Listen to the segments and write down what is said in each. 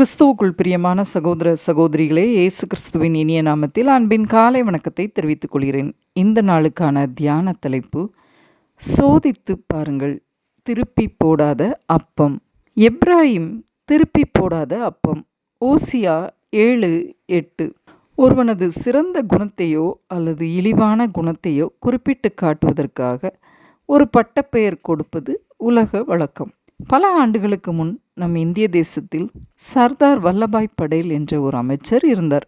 கிறிஸ்துவுக்குள் பிரியமான சகோதர சகோதரிகளே இயேசு கிறிஸ்துவின் இனிய நாமத்தில் அன்பின் காலை வணக்கத்தை தெரிவித்துக் கொள்கிறேன். இந்த நாளுக்கான தியான தலைப்பு சோதித்து பாருங்கள் திருப்பி போடாத அப்பம். எப்ராஹிம் திருப்பி போடாத அப்பம். ஓசியா ஏழு எட்டு. ஒருவனது சிறந்த குணத்தையோ அல்லது இழிவான குணத்தையோ குறிப்பிட்டு காட்டுவதற்காக ஒரு பட்டப்பெயர் கொடுப்பது உலக வழக்கம். பல ஆண்டுகளுக்கு முன் நம் இந்திய தேசத்தில் சர்தார் வல்லபாய் படேல் என்ற ஒரு அமைச்சர் இருந்தார்.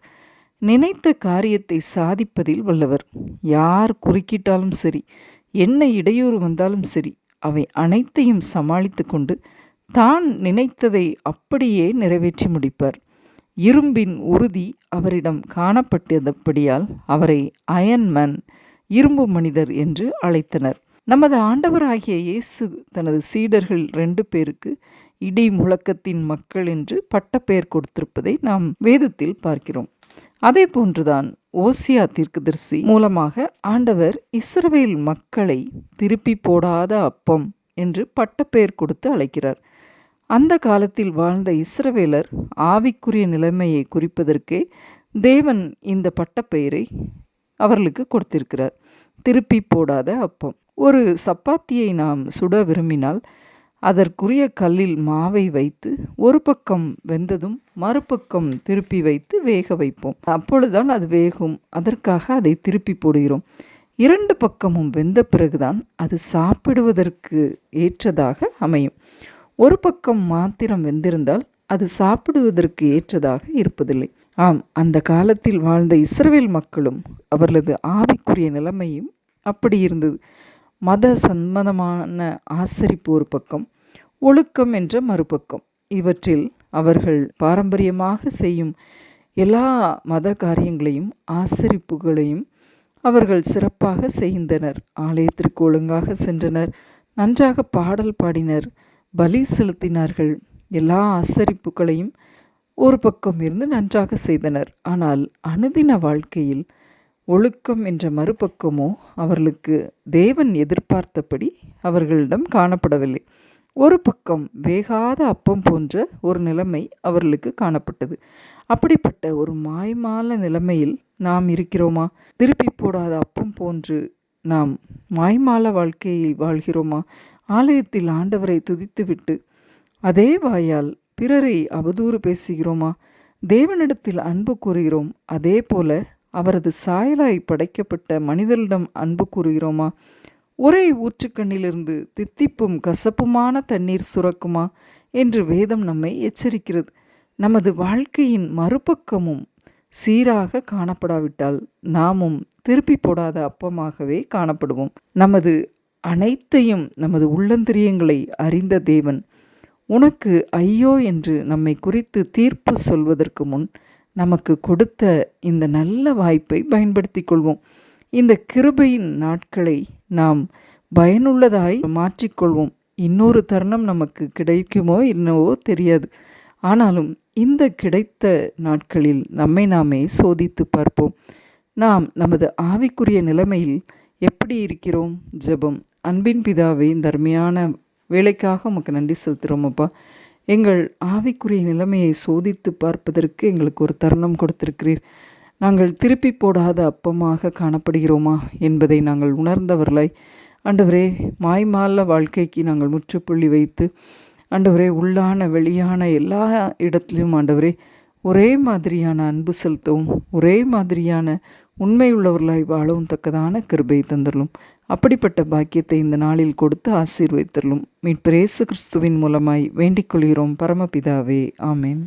நினைத்த காரியத்தை சாதிப்பதில் வல்லவர். யார் குறுக்கிட்டாலும் சரி என்ன இடையூறு வந்தாலும் சரி அவை அனைத்தையும் சமாளித்து கொண்டு தான் நினைத்ததை அப்படியே நிறைவேற்றி முடிப்பார். இரும்பின் உறுதி அவரிடம் காணப்பட்டதப்படியால் அவரை அயன்மன் இரும்பு மனிதர் என்று அழைத்தனர். நமது ஆண்டவராகிய இயேசு தனது சீடர்கள் ரெண்டு பேருக்கு இடி முழக்கத்தின் மக்கள் என்று பட்டப்பெயர் கொடுத்திருப்பதை நாம் வேதத்தில் பார்க்கிறோம். அதே போன்றுதான் ஓசியா தீர்க்குதர்சி மூலமாக ஆண்டவர் இஸ்ரவேல் மக்களை திருப்பி போடாத அப்பம் என்று பட்டப்பெயர் கொடுத்து அழைக்கிறார். அந்த காலத்தில் வாழ்ந்த இஸ்ரவேலர் ஆவிக்குரிய நிலைமையை குறிப்பதற்கே தேவன் இந்த பட்டப்பெயரை அவர்களுக்கு கொடுத்திருக்கிறார். திருப்பி போடாத அப்பம். ஒரு சப்பாத்தியை நாம் சுட விரும்பினால் அதற்குரிய கல்லில் மாவை வைத்து ஒரு பக்கம் வெந்ததும் மறுபக்கம் திருப்பி வைத்து வேக வைப்போம். அப்பொழுதுதான் அது வேகும். அதற்காக அதை திருப்பி போடுகிறோம். இரண்டு பக்கமும் வெந்த பிறகுதான் அது சாப்பிடுவதற்கு ஏற்றதாக அமையும். ஒரு பக்கம் மாத்திரம் வெந்திருந்தால் அது சாப்பிடுவதற்கு ஏற்றதாக இருப்பதில்லை. ஆம் அந்த காலத்தில் வாழ்ந்த இஸ்ரவேல் மக்களும் அவர்களது ஆவிக்குரிய நிலைமையும் அப்படி இருந்தது. மத சம்மதமான ஆசரிப்பு ஒரு பக்கம் ஒழுக்கம் என்ற மறுபக்கம். இவற்றில் அவர்கள் பாரம்பரியமாக செய்யும் எல்லா மத காரியங்களையும் ஆசரிப்புகளையும் அவர்கள் சிறப்பாக செய்தனர் ஆலயத்திற்கு ஒழுங்காக சென்றனர் நன்றாக பாடல் பாடினர் பலி செலுத்தினார்கள். எல்லா ஆசரிப்புகளையும் ஒரு பக்கம் இருந்து நன்றாக செய்தனர். ஆனால் அனுதின வாழ்க்கையில் ஒழுக்கம் என்ற மறுபக்கமோ அவர்களுக்கு தேவன் எதிர்பார்த்தபடி அவர்களிடம் காணப்படவில்லை. ஒரு பக்கம் வேகாத அப்பம் போன்ற ஒரு நிலைமை அவர்களுக்கு காணப்பட்டது. அப்படிப்பட்ட ஒரு மாய்மால நிலைமையில் நாம் இருக்கிறோமா? திருப்பி போடாத அப்பம் போன்று நாம் மாய்மால வாழ்க்கையை வாழ்கிறோமா? ஆலயத்தில் ஆண்டவரை துதித்துவிட்டு அதே வாயால் பிறரை அவதூறு பேசுகிறோமா? தேவனிடத்தில் அன்பு கூறுகிறோம். அதே போல அவரது சாயலாய் படைக்கப்பட்ட மனிதரிடம் அன்பு கூறுகிறோமா? ஒரே ஊற்றுக்கண்ணிலிருந்து தித்திப்பும் கசப்புமான தண்ணீர் சுரக்குமா? என்று வேதம் நம்மை எச்சரிக்கிறது. நமது வாழ்க்கையின் மறுபக்கமும் சீராக காணப்படாவிட்டால் நாமும் திருப்பி போடாத அப்பமாகவே காணப்படுவோம். நமது அனைத்தையும் நமது உள்ளந்திரியங்களை அறிந்த தேவன் உனக்கு ஐயோ என்று நம்மை குறித்து தீர்ப்பு சொல்வதற்கு முன் நமக்கு கொடுத்த இந்த நல்ல வாய்ப்பை பயன்படுத்தி கொள்வோம். இந்த கிருபையின் நாட்களை நாம் பயனுள்ளதாய் மாற்றிக்கொள்வோம் இன்னொரு தருணம் நமக்கு கிடைக்குமோ என்னவோ தெரியாது. ஆனாலும் இந்த கிடைத்த நாட்களில் நம்மை நாமே சோதித்து பார்ப்போம். நாம் நமது ஆவிக்குரிய நிலைமையில் எப்படி இருக்கிறோம்? ஜெபம். அன்பின் பிதாவை இந்த அருமையான வேலைக்காக உமக்கு நன்றி செலுத்துகிறோம் அப்பா. எங்கள் ஆவிக்குரிய நிலைமையை சோதித்து பார்ப்பதற்கு எங்களுக்கு ஒரு தருணம் கொடுத்திருக்கிறீர். நாங்கள் திருப்பி போடாத அப்பமாக காணப்படுகிறோமா என்பதை நாங்கள் உணர்ந்தவர்களாய். ஆண்டவரே மாய்மால வாழ்க்கைக்கு நாங்கள் முற்றுப்புள்ளி வைத்து ஆண்டவரே உள்ளான வெளியான எல்லா இடத்திலும் ஆண்டவரே ஒரே மாதிரியான அன்பு செலுத்தவும் ஒரே மாதிரியான உண்மை உள்ளவர்களாய் வாழவும் தக்கதான கிருபை தந்துடலும் அப்படிப்பட்ட பாக்கியத்தை இந்த நாளில் கொடுத்து ஆசீர்வைத்தரலும் மீட்பிரேசு கிறிஸ்துவின் மூலமாய் வேண்டிக் கொள்கிறோம் பரமபிதாவே. ஆமேன்.